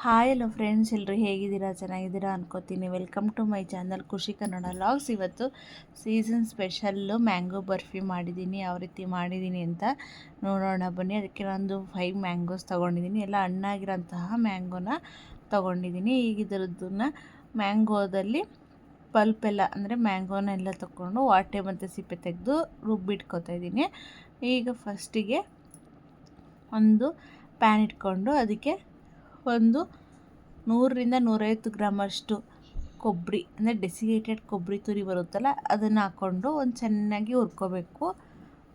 Hi hello friends ಎಲ್ಲರೂ ಹೇಗಿದ್ದೀರಾ? ಚೆನ್ನಾಗಿದ್ದೀರಾ ಅನ್ಕೋತೀನಿ. Welcome to my channel Khushi Kannada logs ಇವತ್ತು ಸೀಸನ್ ಸ್ಪೆಷಲ್ಲು ಮ್ಯಾಂಗೋ ಬರ್ಫಿ ಮಾಡಿದ್ದೀನಿ. ಯಾವ ರೀತಿ ಮಾಡಿದ್ದೀನಿ ಅಂತ ನೋಡೋಣ ಬನ್ನಿ. ಅದಕ್ಕೆ ನಾನೊಂದು ಫೈವ್ ಮ್ಯಾಂಗೋಸ್ ತೊಗೊಂಡಿದ್ದೀನಿ. ಎಲ್ಲ ಹಣ್ಣಾಗಿರೋಂತಹ ಮ್ಯಾಂಗೋನ ತೊಗೊಂಡಿದ್ದೀನಿ. ಈಗ ಮ್ಯಾಂಗೋದಲ್ಲಿ ಮ್ಯಾಂಗೋದಲ್ಲಿ ಎಲ್ಲ, ಅಂದರೆ ಮ್ಯಾಂಗೋನ ಎಲ್ಲ ತೊಗೊಂಡು ವಾಟೆ ಮತ್ತು ಸಿಪ್ಪೆ ತೆಗೆದು ರುಬ್ಬಿಟ್ಕೊತಾ ಇದ್ದೀನಿ. ಈಗ ಫಸ್ಟಿಗೆ ಒಂದು ಪ್ಯಾನ್ ಇಟ್ಕೊಂಡು ಅದಕ್ಕೆ ಒಂದು ನೂರರಿಂದ ನೂರೈವತ್ತು ಗ್ರಾಮಷ್ಟು ಕೊಬ್ಬರಿ, ಅಂದರೆ ಡೆಸಿಗೇಟೆಡ್ ಕೊಬ್ಬರಿ ತುರಿ ಬರುತ್ತಲ್ಲ, ಅದನ್ನು ಹಾಕ್ಕೊಂಡು ಒಂದು ಚೆನ್ನಾಗಿ ಹುರ್ಕೋಬೇಕು.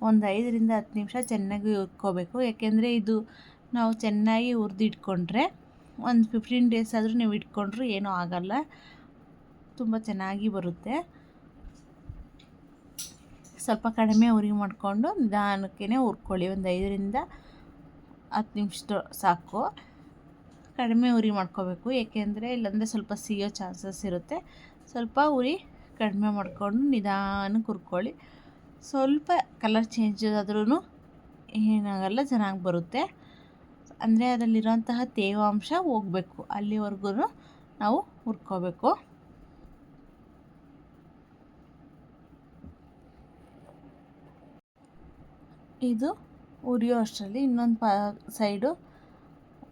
ಒಂದು ಐದರಿಂದ ಹತ್ತು ನಿಮಿಷ ಚೆನ್ನಾಗಿ ಹುರ್ಕೋಬೇಕು. ಯಾಕೆಂದರೆ ಇದು ನಾವು ಚೆನ್ನಾಗಿ ಹುರಿದಿಟ್ಕೊಂಡ್ರೆ ಒಂದು ಫಿಫ್ಟೀನ್ ಡೇಸ್ ಆದರೂ ನೀವು ಇಟ್ಕೊಂಡ್ರೂ ಏನೂ ಆಗೋಲ್ಲ. ತುಂಬ ಚೆನ್ನಾಗಿ ಬರುತ್ತೆ. ಸ್ವಲ್ಪ ಕಡಿಮೆ ಉರಿ ಮಾಡಿಕೊಂಡು ನಿಧಾನಕ್ಕೇ ಹುರ್ಕೊಳ್ಳಿ. ಒಂದು ಐದರಿಂದ ಹತ್ತು ನಿಮಿಷ ಸಾಕು. ಕಡಿಮೆ ಉರಿ ಮಾಡ್ಕೋಬೇಕು. ಏಕೆಂದರೆ ಇಲ್ಲಾಂದರೆ ಸ್ವಲ್ಪ ಸಿಯೋ ಚಾನ್ಸಸ್ ಇರುತ್ತೆ. ಸ್ವಲ್ಪ ಉರಿ ಕಡಿಮೆ ಮಾಡಿಕೊಂಡು ನಿಧಾನಕ್ಕೆ ಹುರ್ಕೊಳ್ಳಿ ಸ್ವಲ್ಪ ಕಲರ್ ಚೇಂಜ್ ಆದ್ರೂ ಏನಾಗಲ್ಲ, ಚೆನ್ನಾಗಿ ಬರುತ್ತೆ. ಅಂದರೆ ಅದರಲ್ಲಿರೋಂತಹ ತೇವಾಂಶ ಹೋಗಬೇಕು. ಅಲ್ಲಿವರೆಗೂ ನಾವು ಹುರ್ಕೋಬೇಕು. ಇದು ಉರಿಯೋ ಅಷ್ಟರಲ್ಲಿ ಇನ್ನೊಂದು ಪಾ, ಸೈಡು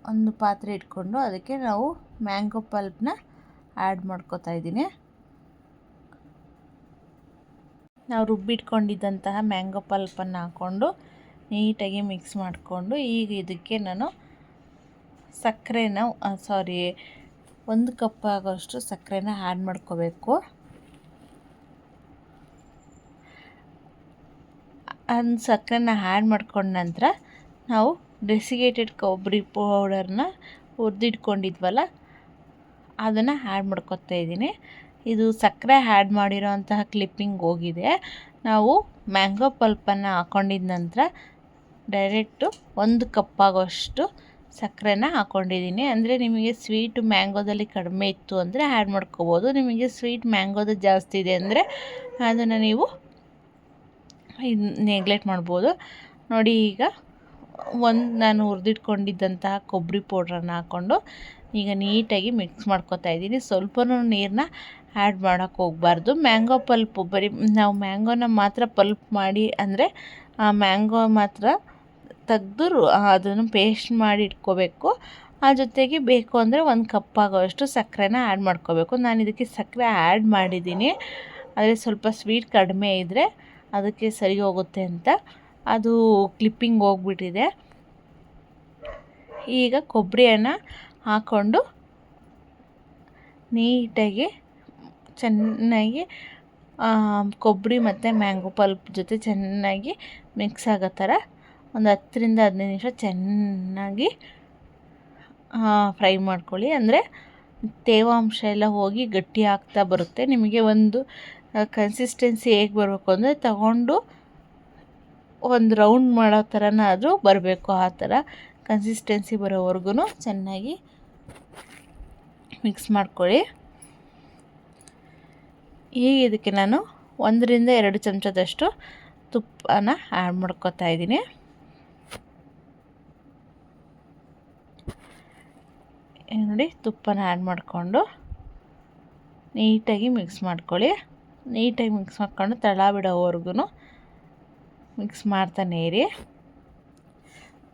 ಒಂದು ಪಾತ್ರೆ ಇಟ್ಕೊಂಡು ಅದಕ್ಕೆ ನಾವು ಮ್ಯಾಂಗೋ ಪಲ್ಪ್ನ ಆ್ಯಡ್ ಮಾಡ್ಕೋತಾ ಇದ್ದೀನಿ. ನಾವು ರುಬ್ಬಿಟ್ಕೊಂಡಿದ್ದಂತಹ ಮ್ಯಾಂಗೋ ಪಲ್ಪನ್ನು ಹಾಕ್ಕೊಂಡು ನೀಟಾಗಿ ಮಿಕ್ಸ್ ಮಾಡಿಕೊಂಡು ಈಗ ಇದಕ್ಕೆ ನಾನು ಸಕ್ಕರೆನ ಸಾರಿ, ಒಂದು ಕಪ್ ಆಗೋಷ್ಟು ಸಕ್ಕರೆನ ಆ್ಯಡ್ ಮಾಡ್ಕೋಬೇಕು. ಸಕ್ಕರೆನ ಆ್ಯಡ್ ಮಾಡ್ಕೊಂಡ ನಂತರ ನಾವು ಡೆಸಿಗೇಟೆಡ್ ಕೊಬ್ಬರಿ ಪೌಡರ್ನ ಹುರಿದಿಟ್ಕೊಂಡಿದ್ವಲ್ಲ, ಅದನ್ನು ಆ್ಯಡ್ ಮಾಡ್ಕೊತಾ ಇದ್ದೀನಿ. ಇದು ಸಕ್ಕರೆ ಆ್ಯಡ್ ಮಾಡಿರೋ ಅಂತಹ ಕ್ಲಿಪ್ಪಿಂಗ್ ಹೋಗಿದೆ. ನಾವು ಮ್ಯಾಂಗೋ ಪಲ್ಪನ್ನು ಹಾಕ್ಕೊಂಡಿದ್ದ ನಂತರ ಡೈರೆಕ್ಟು ಒಂದು ಕಪ್ಪಾಗೋಷ್ಟು ಸಕ್ಕರೆನ ಹಾಕ್ಕೊಂಡಿದ್ದೀನಿ ಅಂದರೆ ನಿಮಗೆ ಸ್ವೀಟು ಮ್ಯಾಂಗೋದಲ್ಲಿ ಕಡಿಮೆ ಇತ್ತು ಅಂದರೆ ಆ್ಯಡ್ ಮಾಡ್ಕೋಬೋದು. ನಿಮಗೆ ಸ್ವೀಟ್ ಮ್ಯಾಂಗೋದ ಜಾಸ್ತಿ ಇದೆ ಅಂದರೆ ಅದನ್ನು ನೀವು ಇದು ನೆಗ್ಲೆಕ್ಟ್ ಮಾಡ್ಬೋದು. ನೋಡಿ ಈಗ ಒಂದು ನಾನು ಹುರಿದಿಟ್ಕೊಂಡಿದ್ದಂತಹ ಕೊಬ್ಬರಿ ಪೌಡ್ರನ್ನ ಹಾಕ್ಕೊಂಡು ಈಗ ನೀಟಾಗಿ ಮಿಕ್ಸ್ ಮಾಡ್ಕೊತಾ ಇದ್ದೀನಿ. ಸ್ವಲ್ಪನೂ ನೀರನ್ನ ಆ್ಯಡ್ ಮಾಡೋಕ್ಕೆ ಹೋಗಬಾರ್ದು. ಮ್ಯಾಂಗೋ ಪಲ್ಪ್ ಬರೀ ನಾವು ಮ್ಯಾಂಗೋನ ಮಾತ್ರ ಪಲ್ಪ್ ಮಾಡಿ ಅಂದರೆ ಆ ಮ್ಯಾಂಗೋ ಮಾತ್ರ ತೆಗೆದು ಅದನ್ನು ಪೇಸ್ಟ್ ಮಾಡಿ ಇಟ್ಕೋಬೇಕು. ಆ ಜೊತೆಗೆ ಬೇಕು ಅಂದರೆ ಒಂದು ಕಪ್ ಆಗೋಷ್ಟು ಸಕ್ಕರೆನ ಆ್ಯಡ್ ಮಾಡ್ಕೋಬೇಕು. ನಾನು ಇದಕ್ಕೆ ಸಕ್ಕರೆ ಆ್ಯಡ್ ಮಾಡಿದ್ದೀನಿ. ಆದರೆ ಸ್ವಲ್ಪ ಸ್ವೀಟ್ ಕಡಿಮೆ ಇದ್ದರೆ ಅದಕ್ಕೆ ಸರಿ ಹೋಗುತ್ತೆ ಅಂತ. ಅದು ಕ್ಲಿಪ್ಪಿಂಗ್ ಹೋಗ್ಬಿಟ್ಟಿದೆ. ಈಗ ಕೊಬ್ಬರಿಯನ್ನು ಹಾಕ್ಕೊಂಡು ನೀಟಾಗಿ ಚೆನ್ನಾಗಿ ಕೊಬ್ಬರಿ ಮತ್ತು ಮ್ಯಾಂಗೋ ಪಲ್ಪ್ ಜೊತೆ ಚೆನ್ನಾಗಿ ಮಿಕ್ಸ್ ಆಗೋ ಥರ ಒಂದು ಹತ್ತರಿಂದ ಹದಿನೈದು ನಿಮಿಷ ಚೆನ್ನಾಗಿ ಫ್ರೈ ಮಾಡ್ಕೊಳ್ಳಿ. ಅಂದರೆ ತೇವಾಂಶ ಎಲ್ಲ ಹೋಗಿ ಗಟ್ಟಿ ಆಗ್ತಾ ಬರುತ್ತೆ. ನಿಮಗೆ ಒಂದು ಕನ್ಸಿಸ್ಟೆನ್ಸಿ ಹೇಗೆ ಬರಬೇಕು ಅಂದರೆ ತಗೊಂಡು ಒಂದು ರೌಂಡ್ ಮಾಡೋ ಥರನಾದರೂ ಬರಬೇಕು ಆ ಥರ ಕನ್ಸಿಸ್ಟೆನ್ಸಿ ಬರೋವರೆಗೂ ಚೆನ್ನಾಗಿ ಮಿಕ್ಸ್ ಮಾಡ್ಕೊಳ್ಳಿ. ಈಗ ಇದಕ್ಕೆ ನಾನು ಒಂದರಿಂದ ಎರಡು ಚಮಚದಷ್ಟು ತುಪ್ಪನ ಆ್ಯಡ್ ಮಾಡ್ಕೊತಾ ಇದ್ದೀನಿ. ನೋಡಿ ತುಪ್ಪನ ಆ್ಯಡ್ ಮಾಡಿಕೊಂಡು ನೀಟಾಗಿ ಮಿಕ್ಸ್ ಮಾಡ್ಕೊಳ್ಳಿ. ನೀಟಾಗಿ ಮಿಕ್ಸ್ ಮಾಡ್ಕೊಂಡು ತಳ ಬಿಡೋವರೆಗೂ ಮಿಕ್ಸ್ ಮಾಡ್ತಾನೆ ಇರಿ.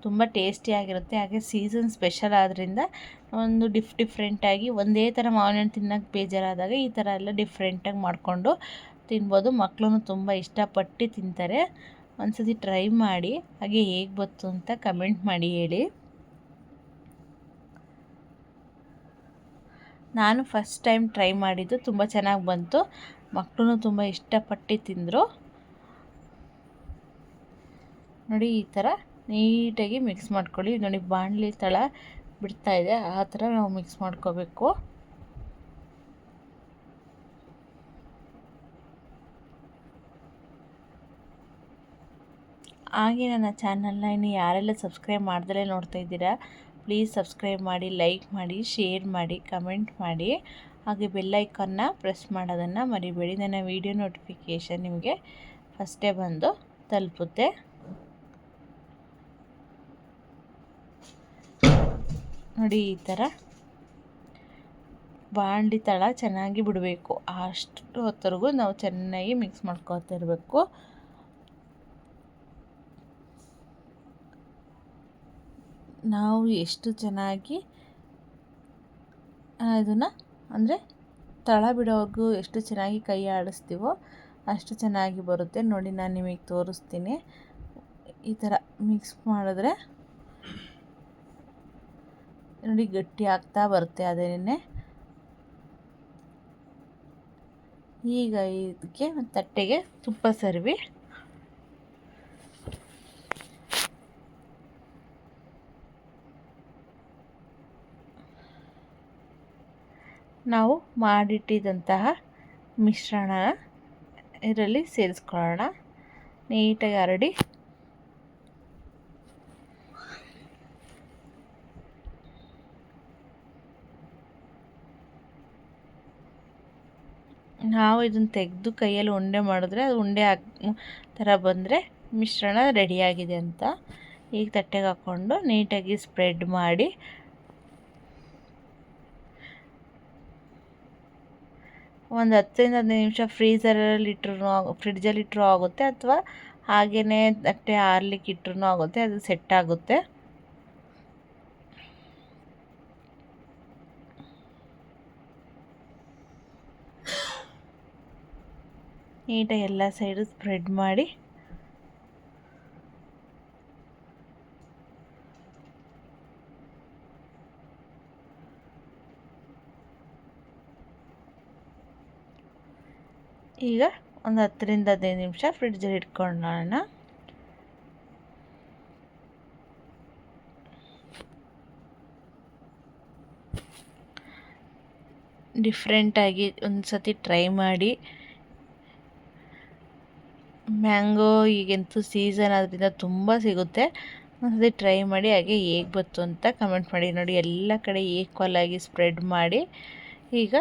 ತುಂಬ ಟೇಸ್ಟಿಯಾಗಿರುತ್ತೆ ಹಾಗೆ ಸೀಸನ್ ಸ್ಪೆಷಲ್ ಆದ್ದರಿಂದ ಒಂದು ಡಿಫ್ ಡಿಫ್ರೆಂಟಾಗಿ ಒಂದೇ ಥರ ಮಾವಿನ ಹಣ್ಣು ತಿನ್ನೋಕ್ಕೆ ಬೇಜಾರಾದಾಗ ಈ ಥರ ಎಲ್ಲ ಡಿಫ್ರೆಂಟಾಗಿ ಮಾಡಿಕೊಂಡು ತಿನ್ಬೋದು. ಮಕ್ಕಳು ತುಂಬ ಇಷ್ಟಪಟ್ಟು ತಿಂತಾರೆ. ಒಂದ್ಸತಿ ಟ್ರೈ ಮಾಡಿ. ಹಾಗೆ ಹೇಗೆ ಬಂತು ಅಂತ ಕಮೆಂಟ್ ಮಾಡಿ ಹೇಳಿ. ನಾನು ಫಸ್ಟ್ ಟೈಮ್ ಟ್ರೈ ಮಾಡಿದ್ದು. ತುಂಬ ಚೆನ್ನಾಗಿ ಬಂತು. ಮಕ್ಕಳು ತುಂಬ ಇಷ್ಟಪಟ್ಟು ತಿಂದರು. ನೋಡಿ ಈ ಥರ ನೀಟಾಗಿ ಮಿಕ್ಸ್ ಮಾಡ್ಕೊಳ್ಳಿ. ನೋಡಿ ಬಾಣಲಿ ತಳ ಬಿಡ್ತಾ ಇದೆ. ಆ ಥರ ನಾವು ಮಿಕ್ಸ್ ಮಾಡ್ಕೋಬೇಕು. ಹಾಗೆ ನನ್ನ ಚಾನಲ್ನ ಇನ್ನು ಯಾರೆಲ್ಲ ಸಬ್ಸ್ಕ್ರೈಬ್ ಮಾಡ್ದಲೇ ನೋಡ್ತಾ ಇದ್ದೀರಾ ಪ್ಲೀಸ್ ಸಬ್ಸ್ಕ್ರೈಬ್ ಮಾಡಿ ಲೈಕ್ ಮಾಡಿ ಶೇರ್ ಮಾಡಿ ಕಮೆಂಟ್ ಮಾಡಿ. ಹಾಗೆ ಬೆಲ್ಲೈಕನ್ನ ಪ್ರೆಸ್ ಮಾಡೋದನ್ನು ಮರಿಬೇಡಿ. ನನ್ನ ವಿಡಿಯೋ ನೋಟಿಫಿಕೇಷನ್ ನಿಮಗೆ ಫಸ್ಟೇ ಬಂದು ತಲುಪುತ್ತೆ. ನೋಡಿ ಈ ಥರ ಬಾಂಡಿ ತಳ ಚೆನ್ನಾಗಿ ಬಿಡಬೇಕು. ಅಷ್ಟು ಹೊತ್ತರೆಗೂ ನಾವು ಚೆನ್ನಾಗಿ ಮಿಕ್ಸ್ ಮಾಡ್ಕೊತಾ ಇರಬೇಕು. ನಾವು ಎಷ್ಟು ಚೆನ್ನಾಗಿ ಅದನ್ನು ಅಂದರೆ ತಳ ಬಿಡೋವರೆಗೂ ಎಷ್ಟು ಚೆನ್ನಾಗಿ ಕೈ ಆಡಿಸ್ತೀವೋ ಅಷ್ಟು ಚೆನ್ನಾಗಿ ಬರುತ್ತೆ. ನೋಡಿ, ನಾನು ನಿಮಗೆ ತೋರಿಸ್ತೀನಿ. ಈ ಥರ ಮಿಕ್ಸ್ ಮಾಡಿದ್ರೆ ನೋಡಿ ಗಟ್ಟಿ ಆಗ್ತಾ ಬರುತ್ತೆ ಅದೇನೆ ಈಗ ಇದಕ್ಕೆ ಒಂದು ತಟ್ಟೆಗೆ ತುಪ್ಪ ಸರ್ವಿ. ನಾವು ಮಾಡಿಟ್ಟಿದಂತಹ ಮಿಶ್ರಣ ಇದರಲ್ಲಿ ಸೇರಿಸ್ಕೊಳ್ಳೋಣ. ನೀಟಾಗಿ ಹರಡಿ ನಾವು ಇದನ್ನು ತೆಗೆದು ಕೈಯಲ್ಲಿ ಉಂಡೆ ಮಾಡಿದ್ರೆ ಅದು ಉಂಡೆ ಹಾಕ್ ಥರ ಬಂದರೆ ಮಿಶ್ರಣ ರೆಡಿಯಾಗಿದೆ ಅಂತ. ಈಗ ತಟ್ಟೆಗೆ ಹಾಕ್ಕೊಂಡು ನೀಟಾಗಿ ಸ್ಪ್ರೆಡ್ ಮಾಡಿ. ಒಂದು ಹತ್ತರಿಂದ ಹದಿನೈದು ನಿಮಿಷ ಫ್ರೀಝರಲ್ಲಿ ಇಟ್ಟರು ಫ್ರಿಡ್ಜಲ್ಲಿ ಇಟ್ಟರೂ ಆಗುತ್ತೆ ಅಥವಾ ಹಾಗೆಯೇ ತಟ್ಟೆ ಆರ್ಲಿಕ್ಕೆ ಇಟ್ಟರೂ ಆಗುತ್ತೆ, ಅದು ಸೆಟ್ ಆಗುತ್ತೆ. ನೀಟಾಗಿ ಎಲ್ಲ ಸೈಡು ಸ್ಪ್ರೆಡ್ ಮಾಡಿ. ಈಗ ಒಂದು ಹತ್ತರಿಂದ ಹದಿನೈದು ನಿಮಿಷ ಫ್ರಿಡ್ಜಲ್ಲಿ ಇಟ್ಕೊಳ್ಳೋಣ ಡಿಫ್ರೆಂಟಾಗಿ ಒಂದು ಸತಿ ಟ್ರೈ ಮಾಡಿ. ಮ್ಯಾಂಗೋ ಈಗಂತೂ ಸೀಸನ್ ಆದ್ದರಿಂದ ತುಂಬ ಸಿಗುತ್ತೆ. ಒಂದ್ಸತಿ ಟ್ರೈ ಮಾಡಿ ಹಾಗೆ ಹೇಗೆ ಬಂತು ಅಂತ ಕಮೆಂಟ್ ಮಾಡಿ. ನೋಡಿ, ಎಲ್ಲ ಕಡೆ ಈಕ್ವಲ್ ಆಗಿ ಸ್ಪ್ರೆಡ್ ಮಾಡಿ. ಈಗ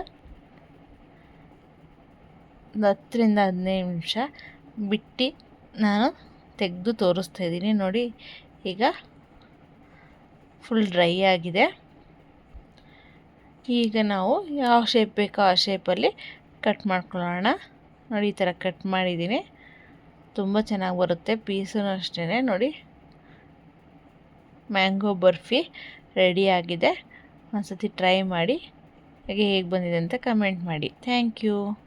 ಒಂದು ಹತ್ತರಿಂದ ಹದಿನೈದು ನಿಮಿಷ ಬಿಟ್ಟು ನಾನು ತೆಗೆದು ತೋರಿಸ್ತಾ ಇದ್ದೀನಿ. ನೋಡಿ, ಈಗ ಫುಲ್ ಡ್ರೈ ಆಗಿದೆ. ಈಗ ನಾವು ಯಾವ ಶೇಪ್ ಬೇಕೋ ಆ ಶೇಪಲ್ಲಿ ಕಟ್ ಮಾಡ್ಕೊಳ್ಳೋಣ. ನೋಡಿ, ಈ ಥರ ಕಟ್ ಮಾಡಿದ್ದೀನಿ. ತುಂಬ ಚೆನ್ನಾಗಿ ಬರುತ್ತೆ. ಪೀಸೂ ಅಷ್ಟೇ ನೋಡಿ. ಮ್ಯಾಂಗೋ ಬರ್ಫಿ ರೆಡಿಯಾಗಿದೆ ಒಂದು ಸತಿ ಟ್ರೈ ಮಾಡಿ. ಹಾಗೆ ಹೇಗೆ ಬಂದಿದೆ ಅಂತ ಕಮೆಂಟ್ ಮಾಡಿ. Thank you.